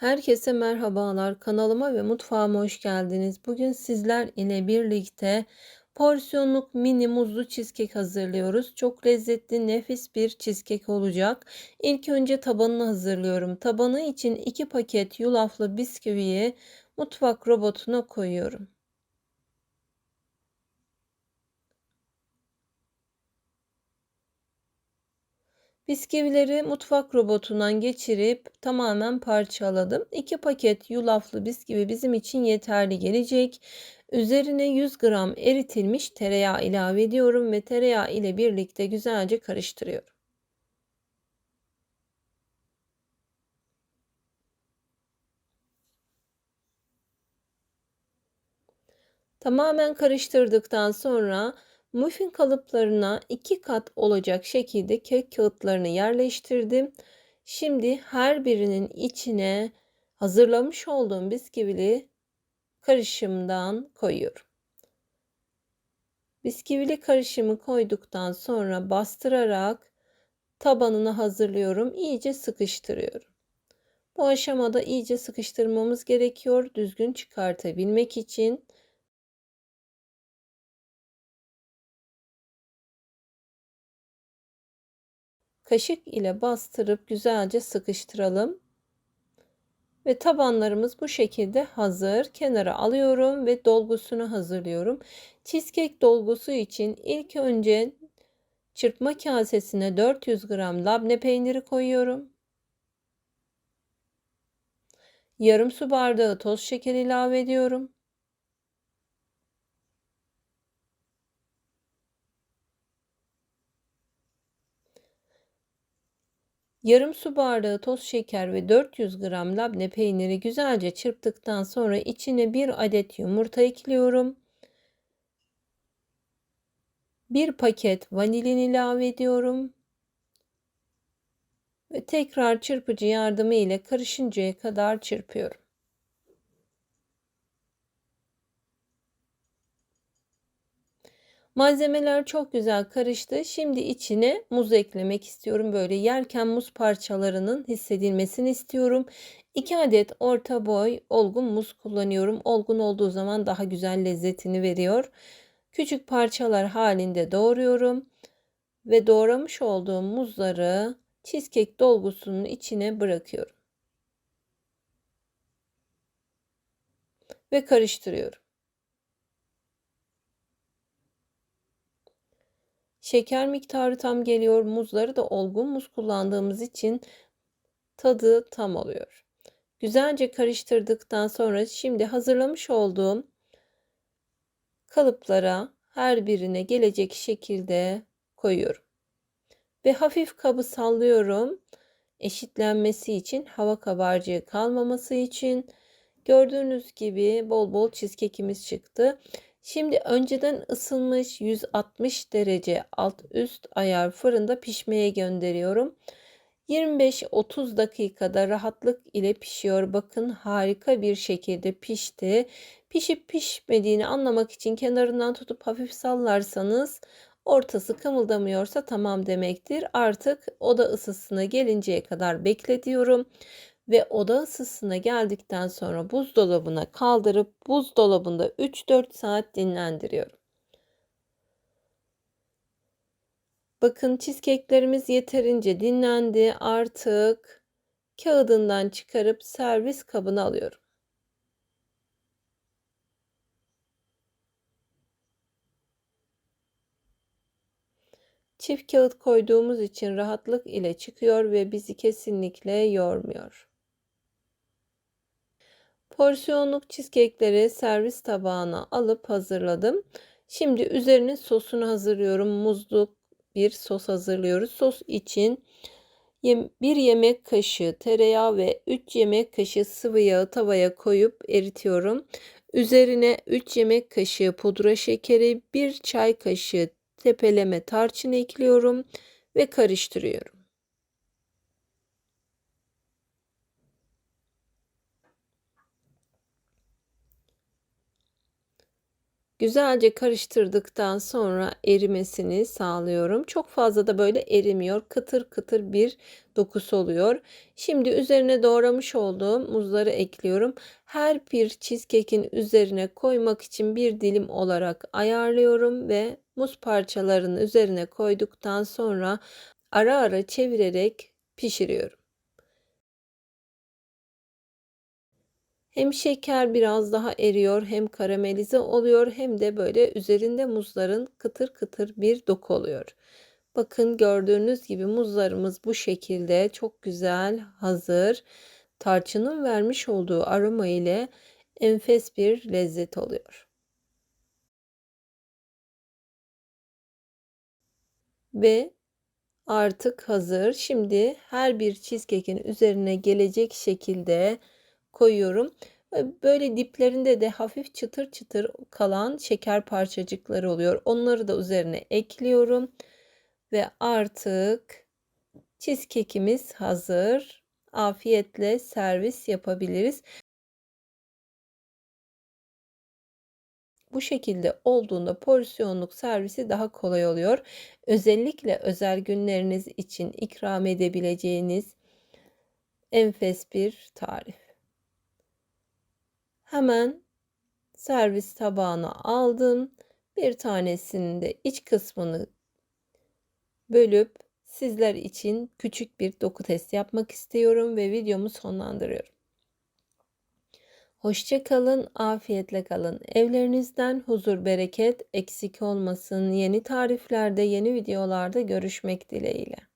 Herkese merhabalar. Kanalıma ve mutfağıma hoş geldiniz. Bugün sizler ile birlikte porsiyonluk mini muzlu cheesecake hazırlıyoruz. Çok lezzetli, nefis bir cheesecake olacak. İlk önce tabanını hazırlıyorum. Tabanı için 2 paket yulaflı bisküviyi mutfak robotuna koyuyorum. Bisküvileri mutfak robotundan geçirip tamamen parçaladım. 2 paket yulaflı bisküvi bizim için yeterli gelecek. Üzerine 100 gram eritilmiş tereyağı ilave ediyorum ve tereyağı ile birlikte güzelce karıştırıyorum. Tamamen karıştırdıktan sonra Muffin kalıplarına iki kat olacak şekilde kek kağıtlarını yerleştirdim. Şimdi her birinin içine hazırlamış olduğum bisküvili karışımdan koyuyorum. Bisküvili karışımı koyduktan sonra bastırarak tabanını hazırlıyorum. İyice sıkıştırıyorum. Bu aşamada iyice sıkıştırmamız gerekiyor düzgün çıkartabilmek için. Kaşık ile bastırıp güzelce sıkıştıralım. Ve tabanlarımız bu şekilde hazır. Kenara alıyorum ve dolgusunu hazırlıyorum. Cheesecake dolgusu için ilk önce çırpma kasesine 400 gram labne peyniri koyuyorum. Yarım su bardağı toz şeker ilave ediyorum. Yarım su bardağı toz şeker ve 400 gram labne peyniri güzelce çırptıktan sonra içine bir adet yumurta ekliyorum. Bir paket vanilin ilave ediyorum. Ve tekrar çırpıcı yardımı ile karışıncaya kadar çırpıyorum. Malzemeler çok güzel karıştı. Şimdi içine muz eklemek istiyorum. Böyle yerken muz parçalarının hissedilmesini istiyorum. 2 adet orta boy olgun muz kullanıyorum. Olgun olduğu zaman daha güzel lezzetini veriyor. Küçük parçalar halinde doğruyorum. Ve doğramış olduğum muzları cheesecake dolgusunun içine bırakıyorum. Ve karıştırıyorum. Şeker miktarı tam geliyor. Muzları da olgun muz kullandığımız için tadı tam oluyor. Güzelce karıştırdıktan sonra şimdi hazırlamış olduğum kalıplara her birine gelecek şekilde koyuyorum. Ve hafif kabı sallıyorum. Eşitlenmesi için, hava kabarcığı kalmaması için. Gördüğünüz gibi bol bol cheesecake'imiz çıktı. Şimdi önceden ısınmış 160 derece alt üst ayar fırında pişmeye gönderiyorum. 25-30 dakikada rahatlık ile pişiyor. Bakın harika bir şekilde pişti. Pişip pişmediğini anlamak için kenarından tutup hafif sallarsanız ortası kımıldamıyorsa tamam demektir. Artık oda ısısına gelinceye kadar bekletiyorum ve oda ısısına geldikten sonra buzdolabına kaldırıp buzdolabında 3-4 saat dinlendiriyorum. Bakın cheesecake'lerimiz yeterince dinlendi. Artık kağıdından çıkarıp servis kabına alıyorum. Çift kağıt koyduğumuz için rahatlık ile çıkıyor ve bizi kesinlikle yormuyor. Porsiyonluk cheesecake'leri servis tabağına alıp hazırladım. Şimdi üzerine sosunu hazırlıyorum. Muzlu bir sos hazırlıyoruz. Sos için 1 yemek kaşığı tereyağı ve 3 yemek kaşığı sıvı yağı tavaya koyup eritiyorum. Üzerine 3 yemek kaşığı pudra şekeri, 1 çay kaşığı tepeleme tarçın ekliyorum ve karıştırıyorum. Güzelce karıştırdıktan sonra erimesini sağlıyorum. Çok fazla da böyle erimiyor. Kıtır kıtır bir dokusu oluyor. Şimdi üzerine doğramış olduğum muzları ekliyorum. Her bir cheesecake'in üzerine koymak için bir dilim olarak ayarlıyorum ve muz parçalarını üzerine koyduktan sonra ara ara çevirerek pişiriyorum. Hem şeker biraz daha eriyor, hem karamelize oluyor, hem de böyle üzerinde muzların kıtır kıtır bir doku oluyor. Bakın gördüğünüz gibi muzlarımız bu şekilde çok güzel hazır. Tarçının vermiş olduğu aroma ile enfes bir lezzet oluyor. Ve artık hazır. Şimdi her bir cheesecake'in üzerine gelecek şekilde koyuyorum. Böyle diplerinde de hafif çıtır çıtır kalan şeker parçacıkları oluyor. Onları da üzerine ekliyorum. Ve artık cheesecake'imiz hazır. Afiyetle servis yapabiliriz. Bu şekilde olduğunda porsiyonluk servisi daha kolay oluyor. Özellikle özel günleriniz için ikram edebileceğiniz enfes bir tarif. Hemen servis tabağına aldım. Bir tanesinin de iç kısmını bölüp sizler için küçük bir doku testi yapmak istiyorum ve videomu sonlandırıyorum. Hoşça kalın, afiyetle kalın. Evlerinizden huzur, bereket eksik olmasın. Yeni tariflerde, yeni videolarda görüşmek dileğiyle.